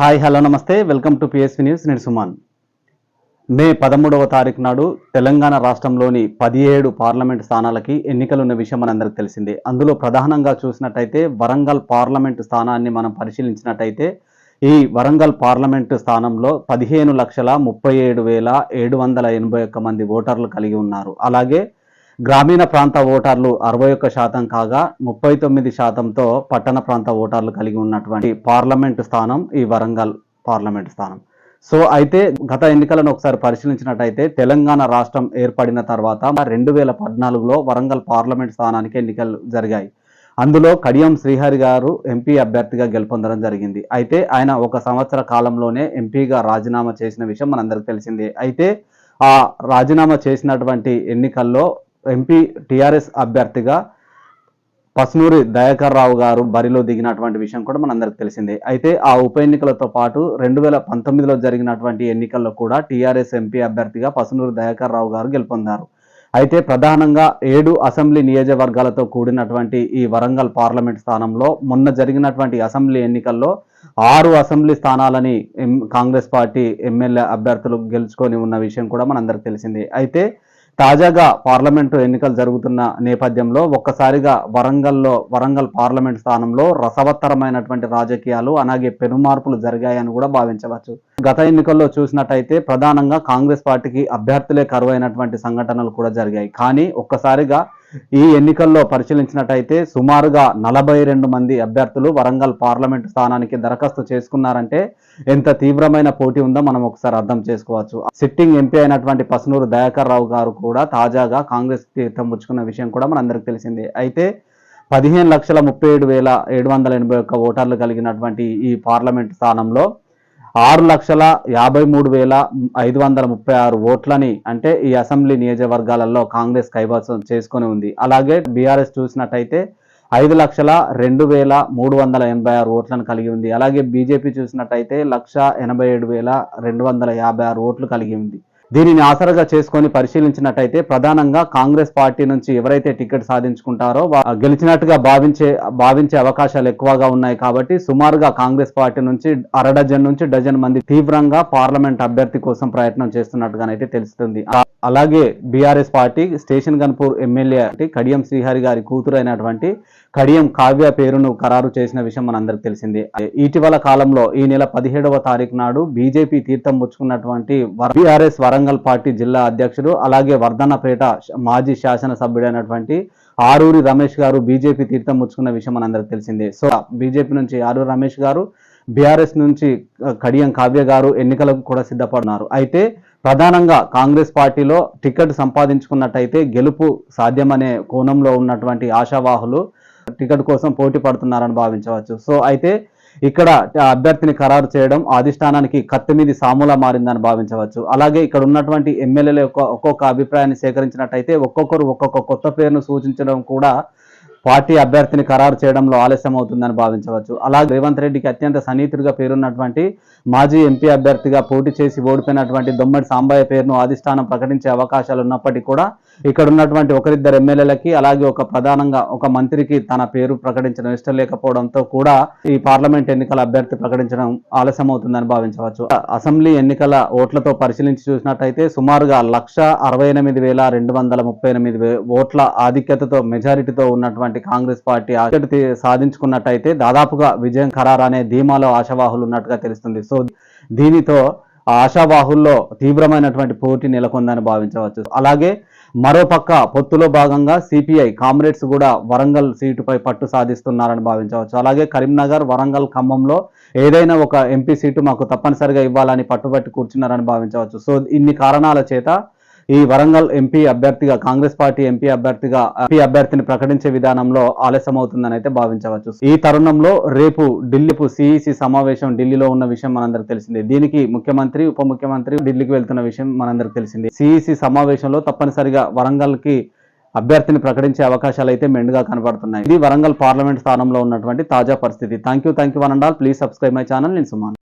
Hi hello నమస్తే. Welcome to PSV news నేను సుమాన్. మే పదమూడవ తారీఖు నాడు తెలంగాణ రాష్ట్రంలోని పదిహేడు పార్లమెంట్ స్థానాలకి ఎన్నికలు ఉన్న విషయం మనందరికి తెలిసిందే. అందులో ప్రధానంగా చూసినట్టయితే వరంగల్ పార్లమెంటు స్థానాన్ని మనం పరిశీలించినట్టయితే ఈ వరంగల్ పార్లమెంటు స్థానంలో పదిహేను లక్షల ముప్పై ఏడు వేల ఏడు వందల ఎనభై ఒక్క మంది ఓటర్లు కలిగి ఉన్నారు. అలాగే గ్రామీణ ప్రాంత ఓటర్లు అరవై ఒక్క శాతం కాగా ముప్పై తొమ్మిది శాతంతో పట్టణ ప్రాంత ఓటర్లు కలిగి ఉన్నటువంటి పార్లమెంటు స్థానం ఈ వరంగల్ పార్లమెంటు స్థానం. సో అయితే గత ఎన్నికలను ఒకసారి పరిశీలించినట్టయితే తెలంగాణ రాష్ట్రం ఏర్పడిన తర్వాత రెండు వేల పద్నాలుగులో వరంగల్ పార్లమెంట్ స్థానానికి ఎన్నికలు జరిగాయి. అందులో కడియం శ్రీహరి గారు ఎంపీ అభ్యర్థిగా గెలుపొందడం జరిగింది. అయితే ఆయన ఒక సంవత్సర కాలంలోనే ఎంపీగా రాజీనామా చేసిన విషయం మనందరికి తెలిసిందే. అయితే ఆ రాజీనామా చేసినటువంటి ఎన్నికల్లో ఎంపీ టిఆర్ఎస్ అభ్యర్థిగా పసునూరి దయాకర్ రావు గారు బరిలో దిగినటువంటి విషయం కూడా మనందరికి తెలిసిందే. అయితే ఆ ఉప ఎన్నికలతో పాటు రెండు వేల పంతొమ్మిదిలో జరిగినటువంటి ఎన్నికల్లో కూడా టీఆర్ఎస్ ఎంపీ అభ్యర్థిగా పసునూరి దయాకర్ రావు గారు గెలుపొందారు. అయితే ప్రధానంగా ఏడు అసెంబ్లీ నియోజకవర్గాలతో కూడినటువంటి ఈ వరంగల్ పార్లమెంట్ స్థానంలో మొన్న జరిగినటువంటి అసెంబ్లీ ఎన్నికల్లో ఆరు అసెంబ్లీ స్థానాలని కాంగ్రెస్ పార్టీ ఎమ్మెల్యే అభ్యర్థులు గెలుచుకొని ఉన్న విషయం కూడా మనందరికి తెలిసిందే. అయితే తాజాగా పార్లమెంటు ఎన్నికలు జరుగుతున్న నేపథ్యంలో ఒక్కసారిగా వరంగల్లో వరంగల్ పార్లమెంట్ స్థానంలో రసవత్తరమైనటువంటి రాజకీయాలు అలాగే పెనుమార్పులు జరిగాయని కూడా భావించవచ్చు. గత ఎన్నికల్లో చూసినట్టయితే ప్రధానంగా కాంగ్రెస్ పార్టీకి అభ్యర్థులే కరువైనటువంటి సంఘటనలు కూడా జరిగాయి. కానీ ఒక్కసారిగా ఈ ఎన్నికల్లో పరిశీలించినట్టయితే సుమారుగా నలభై రెండు మంది అభ్యర్థులు వరంగల్ పార్లమెంట్ స్థానానికి దరఖాస్తు చేసుకున్నారంటే ఎంత తీవ్రమైన పోటీ ఉందో మనం ఒకసారి అర్థం చేసుకోవచ్చు. సిట్టింగ్ ఎంపీ అయినటువంటి పసునూరు దయాకర్ రావు గారు కూడా తాజాగా కాంగ్రెస్ తీర్థం పుచ్చుకున్న విషయం కూడా మనందరికి తెలిసిందే. అయితే పదిహేను లక్షల ముప్పై ఏడు వేల ఏడు వందల ఎనభై ఒక్క ఓటర్లు కలిగినటువంటి ఈ పార్లమెంట్ స్థానంలో ఆరు లక్షల యాభై మూడు వేల ఐదు వందల ముప్పై ఆరు ఓట్లని అంటే ఈ అసెంబ్లీ నియోజకవర్గాలలో కాంగ్రెస్ కైవసం చేసుకొని ఉంది. అలాగే బీఆర్ఎస్ చూసినట్టయితే ఐదు లక్షల రెండు వేల మూడు వందల ఎనభై ఆరు ఓట్లను కలిగి ఉంది. అలాగే బీజేపీ చూసినట్టయితే లక్ష ఎనభై ఏడు వేల రెండు వందల యాభై ఆరు ఓట్లు కలిగి ఉంది. దీనిని ఆసరగా చేసుకొని పరిశీలించినట్టయితే ప్రధానంగా కాంగ్రెస్ పార్టీ నుంచి ఎవరైతే టికెట్ సాధించుకుంటారో గెలిచినట్టుగా భావించే భావించే అవకాశాలు ఎక్కువగా ఉన్నాయి కాబట్టి సుమారుగా కాంగ్రెస్ పార్టీ నుంచి అర డజన్ నుంచి డజన్ మంది తీవ్రంగా పార్లమెంట్ అభ్యర్థి కోసం ప్రయత్నం చేస్తున్నట్టుగానైతే తెలుస్తుంది. అలాగే BRS party station Ghanpur MLA Kadiyam Srihari గారి కూతురైనటువంటి కడియం కావ్య పేరును ఖరారు చేసిన విషయం మనందరికి తెలిసింది. ఇటీవల కాలంలో ఈ నెల పదిహేడవ తారీఖు నాడు బీజేపీ తీర్థం పుచ్చుకున్నటువంటి బీఆర్ఎస్ వరంగల్ పార్టీ జిల్లా అధ్యక్షుడు అలాగే వర్ధన్నపేట మాజీ శాసనసభ్యుడైనటువంటి ఆరూరి రమేష్ గారు బీజేపీ తీర్థం ముచ్చుకున్న విషయం మనందరికి తెలిసిందే. సో బీజేపీ నుంచి ఆరూరి రమేష్ గారు బీఆర్ఎస్ నుంచి కడియం కావ్య గారు ఎన్నికలకు కూడా సిద్ధపడినారు అయితే ప్రధానంగా కాంగ్రెస్ పార్టీలో టికెట్ సంపాదించుకున్నట్టయితే గెలుపు సాధ్యమనే కోణంలో ఉన్నటువంటి ఆశావాహులు టికెట్ కోసం పోటీ పడుతున్నారని భావించవచ్చు. సో అయితే ఇక్కడ అభ్యర్థిని ఖరారు చేయడం అధిష్టానానికి కత్తి మీద సాములా మారిందని భావించవచ్చు. అలాగే ఇక్కడ ఉన్నటువంటి ఎమ్మెల్యేల యొక్క ఒక్కొక్క అభిప్రాయాన్ని సేకరించినట్టయితే ఒక్కొక్కరు ఒక్కొక్క కొత్త పేరును సూచించడం కూడా పార్టీ అభ్యర్థిని ఖరారు చేయడంలో ఆలస్యం అవుతుందని భావించవచ్చు. అలాగే రేవంత్ రెడ్డికి అత్యంత సన్నిహితుడిగా పేరున్నటువంటి మాజీ ఎంపీ అభ్యర్థిగా పోటీ చేసి ఓడిపోయినటువంటి దొమ్మడి సాంబయ్య పేరును అధిష్టానం ప్రకటించే అవకాశాలు ఉన్నప్పటికీ కూడా ఇక్కడ ఉన్నటువంటి ఒకరిద్దరు ఎమ్మెల్యేలకి అలాగే ఒక ప్రధానంగా ఒక మంత్రికి తన పేరు ప్రకటించడం ఇష్టం లేకపోవడంతో కూడా ఈ పార్లమెంట్ ఎన్నికల అభ్యర్థి ప్రకటించడం ఆలస్యం అవుతుందని భావించవచ్చు. అసెంబ్లీ ఎన్నికల ఓట్లతో పరిశీలించి చూసినట్టయితే సుమారుగా లక్ష అరవై ఎనిమిది వేల రెండు వందల ముప్పై ఎనిమిది ఓట్ల ఆధిక్యతతో మెజారిటీతో ఉన్నటువంటి కాంగ్రెస్ పార్టీ సాధించుకున్నట్టయితే దాదాపుగా విజయం ఖరారు అనే ధీమాలో ఆశావాహులు ఉన్నట్టుగా తెలుస్తుంది. సో దీనితో ఆశావాహుల్లో తీవ్రమైనటువంటి పోటీ నెలకొందని భావించవచ్చు. అలాగే మరోపక్క పొత్తులో భాగంగా సిపిఐ కామ్రేడ్స్ కూడా వరంగల్ సీటుపై పట్టు సాధిస్తున్నారని భావించవచ్చు. అలాగే కరీంనగర్ వరంగల్ ఖమ్మంలో ఏదైనా ఒక ఎంపీ సీటు మాకు తప్పనిసరిగా ఇవ్వాలని పట్టుబట్టి కూర్చున్నారని భావించవచ్చు. సో ఇన్ని కారణాల చేత ఈ వరంగల్ ఎంపీ అభ్యర్థిగా కాంగ్రెస్ పార్టీ ఎంపీ అభ్యర్థిగా ఎంపీ అభ్యర్థిని ప్రకటించే విధానంలో ఆలస్యం అవుతుందని అయితే భావించవచ్చు. ఈ తరుణంలో రేపు ఢిల్లీపు సిఈసి సమావేశం ఢిల్లీలో ఉన్న విషయం మనందరికి తెలిసిందే. దీనికి ముఖ్యమంత్రి ఉప ముఖ్యమంత్రి ఢిల్లీకి వెళ్తున్న విషయం మనందరికి తెలిసింది. సిఈసి సమావేశంలో తప్పనిసరిగా వరంగల్కి అభ్యర్థిని ప్రకటించే అవకాశాలు అయితే మెండుగా కనబడుతున్నాయి. ఇది వరంగల్ పార్లమెంట్ స్థానంలో ఉన్నటువంటి తాజా పరిస్థితి. Thank you thank you one and all please subscribe my channel నేను సుమాన్.